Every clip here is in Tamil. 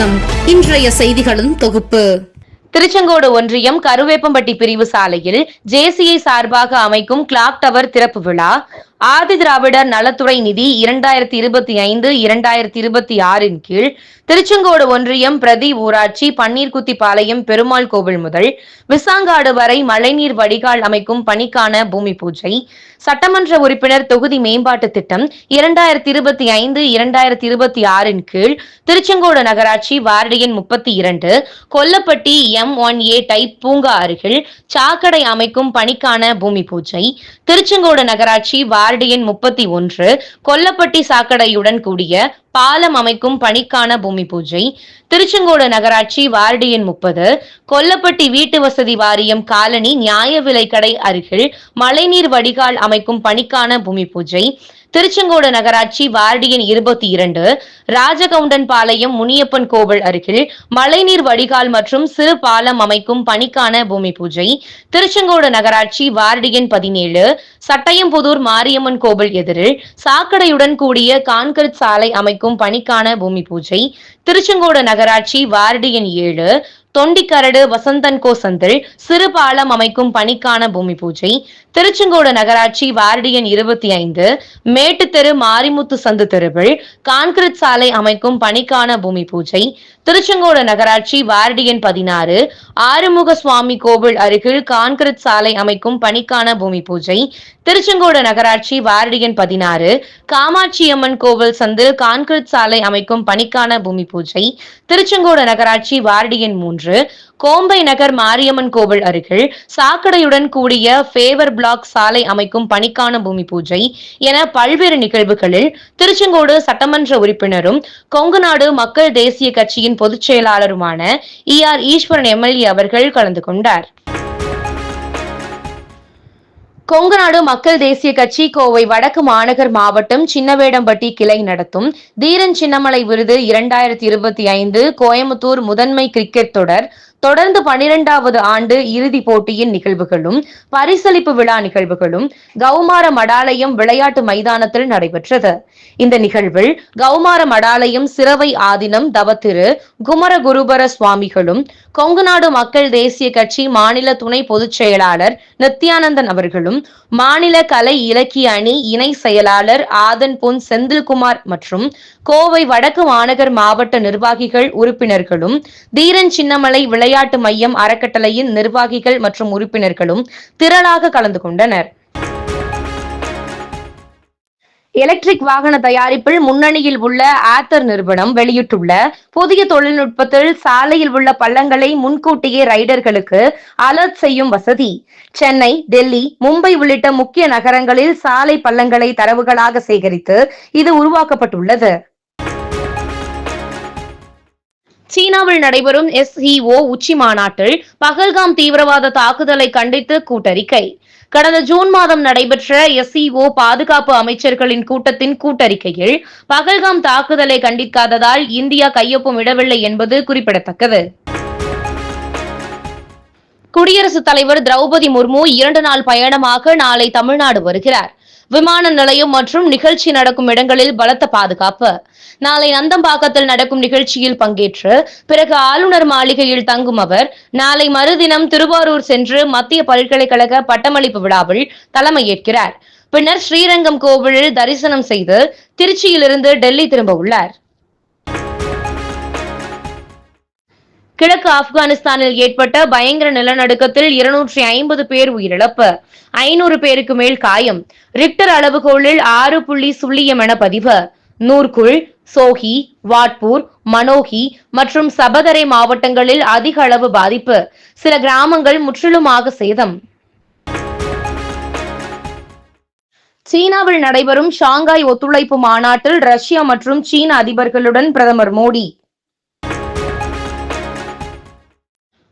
வணக்கம். இன்றைய செய்திகளின் தொகுப்பு. திருச்செங்கோடு ஒன்றியம் கருவேப்பம்பட்டி பிரிவு சாலையில் ஜேசிஐ சார்பாக அமைக்கும் கிளாக் டவர் திறப்பு விழா. ஆதி திராவிடர் நலத்துறை நிதி இரண்டாயிரத்தி இருபத்தி ஐந்து இரண்டாயிரத்தி இருபத்தி ஆறின் கீழ் திருச்செங்கோடு ஒன்றியம் பிரதி ஊராட்சி பன்னீர்குத்திப்பாளையம் பெருமாள் கோவில் முதல் விசாங்காடு வரை மழைநீர் வடிகால் அமைக்கும் பணிக்கான பூமி பூஜை. சட்டமன்ற உறுப்பினர் தொகுதி மேம்பாட்டு திட்டம் இரண்டாயிரத்தி இருபத்தி ஐந்து இரண்டாயிரத்தி இருபத்தி ஆறின் கீழ் திருச்செங்கோடு நகராட்சி வார்டு எண் முப்பத்தி இரண்டு Kollapatti M one A type பூங்கா அருகில் சாக்கடை அமைக்கும் பணிக்கான பூமி பூஜை. திருச்செங்கோடு நகராட்சி வார்டு எண் முப்பத்தி ஒன்று கொல்லப்பட்டி சாக்கடையுடன் கூடிய பாலம் அமைக்கும் பணிக்கான பூமி பூஜை. திருச்செங்கோடு நகராட்சி வார்டு எண் முப்பது. கொல்லப்பட்டி வீட்டு வசதி வாரியம் காலனி நியாய விலைக்கடை அருகில் மழைநீர் வடிகால் அமைக்கும் பணிக்கான பூமி பூஜை. திருச்செங்கோடு நகராட்சி வார்டு எண் இருபத்தி இரண்டு. ராஜகவுண்டன் பாளையம் முனியப்பன் கோவில் அருகில் மழைநீர் வடிகால் மற்றும் சிறு பாலம் அமைக்கும் பணிக்கான பூமி பூஜை. திருச்செங்கோடு நகராட்சி வார்டு எண் பதினேழு. சட்டயம்புதூர் மாரியம்மன் கோவில் எதிரில் சாக்கடையுடன் கூடிய கான்கிரீட் சாலை அமைக்கும் பணிக்கான பூமி பூஜை. திருச்செங்கோடு நகராட்சி வார்டு எண் ஏழு தொண்டிக்கரடு வசந்தன்கோ சந்தில் சிறு பாலம் அமைக்கும் பணிக்கான பூமி பூஜை. திருச்செங்கோடு நகராட்சி வார்டு எண் இருபத்தி ஐந்து மேட்டுத்தெரு மாரிமுத்து சந்து தெருவில் கான்கிரீட் சாலை அமைக்கும் பணிக்கான பூமி பூஜை. திருச்செங்கோடு நகராட்சி வார்டு எண் பதினாறு ஆறுமுக சுவாமி கோவில் அருகில் கான்கிரீட் சாலை அமைக்கும் பணிக்கான பூமி பூஜை. திருச்செங்கோடு நகராட்சி வார்டு எண் பதினாறு காமாட்சியம்மன் கோவில் சந்து கான்கிரீட் சாலை அமைக்கும் பணிக்கான பூமி பூஜை. திருச்செங்கோடு நகராட்சி வார்டு எண் மூன்று கோம்பை நகர் மாரியம்மன் கோவில் அருகில் சாக்கடையுடன் கூடிய ஃபேவர் பிளாக் பிளாக் சாலை அமைக்கும் பணிக்கான பூமி பூஜை என பல்வேறு நிகழ்வுகளில் திருச்செங்கோடு சட்டமன்ற உறுப்பினரும் கொங்குநாடு மக்கள் தேசிய கட்சியின் பொதுச் செயலாளருமான இ ஆர் ஈஸ்வரன் எம்எல்ஏ அவர்கள் கலந்து கொண்டார். கொங்குநாடு மக்கள் தேசிய கட்சி கோவை வடக்கு மாநகர் மாவட்டம் சின்னவேடம்பட்டி கிளை நடத்தும் தீரன் சின்னமலை விருது இரண்டாயிரத்தி இருபத்தி ஐந்து கோயம்புத்தூர் முதன்மை கிரிக்கெட் தொடர் தொடர்ந்து பனிரெண்டாவது ஆண்டு இறுதிப் போட்டியின் நிகழ்வுகளும் பரிசளிப்பு விழா நிகழ்வுகளும் கௌமார மடாலயம் விளையாட்டு மைதானத்தில் நடைபெற்றது. இந்த நிகழ்வில் கௌமார மடாலயம் சிறவை ஆதினம் தவத்திரு குமர குருபர சுவாமிகளும் கொங்குநாடு மக்கள் தேசிய கட்சி மாநில துணை பொதுச் செயலாளர் நித்யானந்தன் அவர்களும் மாநில கலை இலக்கிய அணி இணை செயலாளர் ஆதன் பொன் செந்தில்குமார் மற்றும் கோவை வடக்கு மாநகர் மாவட்ட நிர்வாகிகள் உறுப்பினர்களும் தீரன் சின்னமலை விளை விளையாட்டு மையம் அறக்கட்டளையின் நிர்வாகிகள் மற்றும் உறுப்பினர்களும் திரளாக கலந்து கொண்டனர். எலக்ட்ரிக் வாகன தயாரிப்பில் முன்னணியில் உள்ள ஆத்தர் நிறுவனம் வெளியிட்டுள்ள புதிய தொழில்நுட்பத்தில் சாலையில் உள்ள பள்ளங்களை முன்கூட்டியே ரைடர்களுக்கு அலர்ட் செய்யும் வசதி. சென்னை டெல்லி மும்பை உள்ளிட்ட முக்கிய நகரங்களில் சாலை பள்ளங்களை தரவுகளாக சேகரித்து இது உருவாக்கப்பட்டுள்ளது. சீனாவில் நடைபெறும் எஸ்இஓ உச்சி மாநாட்டில் பகல்காம் தீவிரவாத தாக்குதலை கண்டித்து கூட்டறிக்கை. கடந்த ஜூன் மாதம் நடைபெற்ற எஸ்இஓ பாதுகாப்பு அமைச்சர்களின் கூட்டத்தின் கூட்டறிக்கையில் பகல்காம் தாக்குதலை கண்டிக்காததால் இந்தியா கையொப்பம் இடவில்லை என்பது குறிப்பிடத்தக்கது. குடியரசுத் தலைவர் திரௌபதி முர்மு இரண்டு நாள் பயணமாக நாளை தமிழ்நாடு வருகிறார். விமான நிலையம் மற்றும் நிகழ்ச்சி நடக்கும் இடங்களில் பலத்த பாதுகாப்பு. நாளை நந்தம்பாக்கத்தில் நடக்கும் நிகழ்ச்சியில் பங்கேற்று பிறகு ஆளுநர் மாளிகையில் தங்கும் அவர் நாளை மறுதினம் திருவாரூர் சென்று மத்திய பல்கலைக்கழக பட்டமளிப்பு விழாவில் தலைமையேற்கிறார். பின்னர் ஸ்ரீரங்கம் கோவிலில் தரிசனம் செய்து திருச்சியிலிருந்து டெல்லி திரும்ப உள்ளார். கிழக்கு ஆப்கானிஸ்தானில் ஏற்பட்ட பயங்கர நிலநடுக்கத்தில் இருநூற்றி ஐம்பது பேர் உயிரிழப்பு. ஐநூறு பேருக்கு மேல் காயம். ரிக்டர் அளவுகோலில் ஆறு புள்ளி சுள்ளியம் என பதிவு. நூர்குள் சோஹி வாட்பூர் மனோஹி மற்றும் சபதரை மாவட்டங்களில் அதிக அளவு பாதிப்பு. சில கிராமங்கள் முற்றிலுமாக சேதம். சீனாவில் நடைபெறும் ஷாங்காய் ஒத்துழைப்பு மாநாட்டில் ரஷ்யா மற்றும் சீன அதிபர்களுடன் பிரதமர் மோடி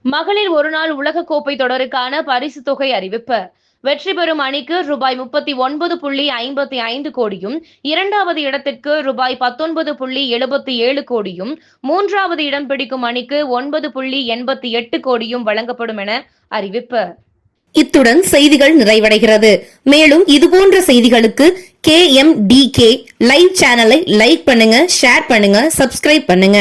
மகளிர் ஒருநாள் உலகக்கோப்பை தொடருக்கான பரிசு தொகை அறிவிப்பு. வெற்றி பெறும் அணிக்கு ரூபாய் முப்பத்தி ஒன்பது புள்ளி ஐம்பத்தி ஐந்து கோடியும் இரண்டாவது இடத்திற்கு ரூபாய் பத்தொன்பது புள்ளி எழுபத்தி ஏழு கோடியும் மூன்றாவது இடம் பிடிக்கும் அணிக்கு ஒன்பது புள்ளி எண்பத்தி எட்டு கோடியும் வழங்கப்படும் என அறிவிப்பு. இத்துடன் செய்திகள் நிறைவடைகிறது. மேலும் இதுபோன்ற செய்திகளுக்கு K M T K live சேனலை லைக் பண்ணுங்க ஷேர் பண்ணுங்க சப்ஸ்கிரைப் பண்ணுங்க.